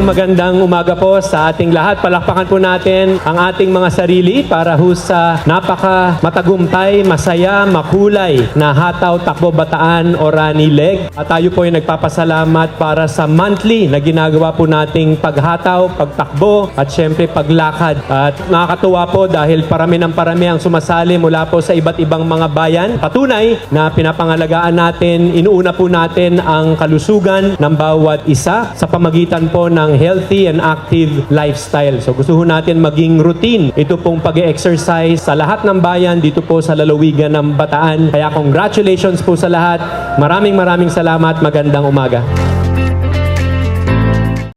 Magandang magandang umaga po sa ating lahat. Palakpakan po natin ang ating mga sarili para ho sa napaka matagumpay, masaya, makulay na hataw, takbo, bataan o rani leg. At tayo po ay nagpapasalamat para sa monthly na ginagawa po nating paghataw, pagtakbo at syempre paglakad. At nakakatuwa po dahil parami ng parami ang sumasali mula po sa iba't ibang mga bayan. Patunay na pinapangalagaan natin, inuuna po natin ang kalusugan ng bawat isa sa pamagitan po ng healthy and active lifestyle. So gusto ho natin maging routine ito pong pag exercise sa lahat ng bayan dito po sa lalawigan ng Bataan. Kaya congratulations po sa lahat. Maraming maraming salamat. Magandang umaga.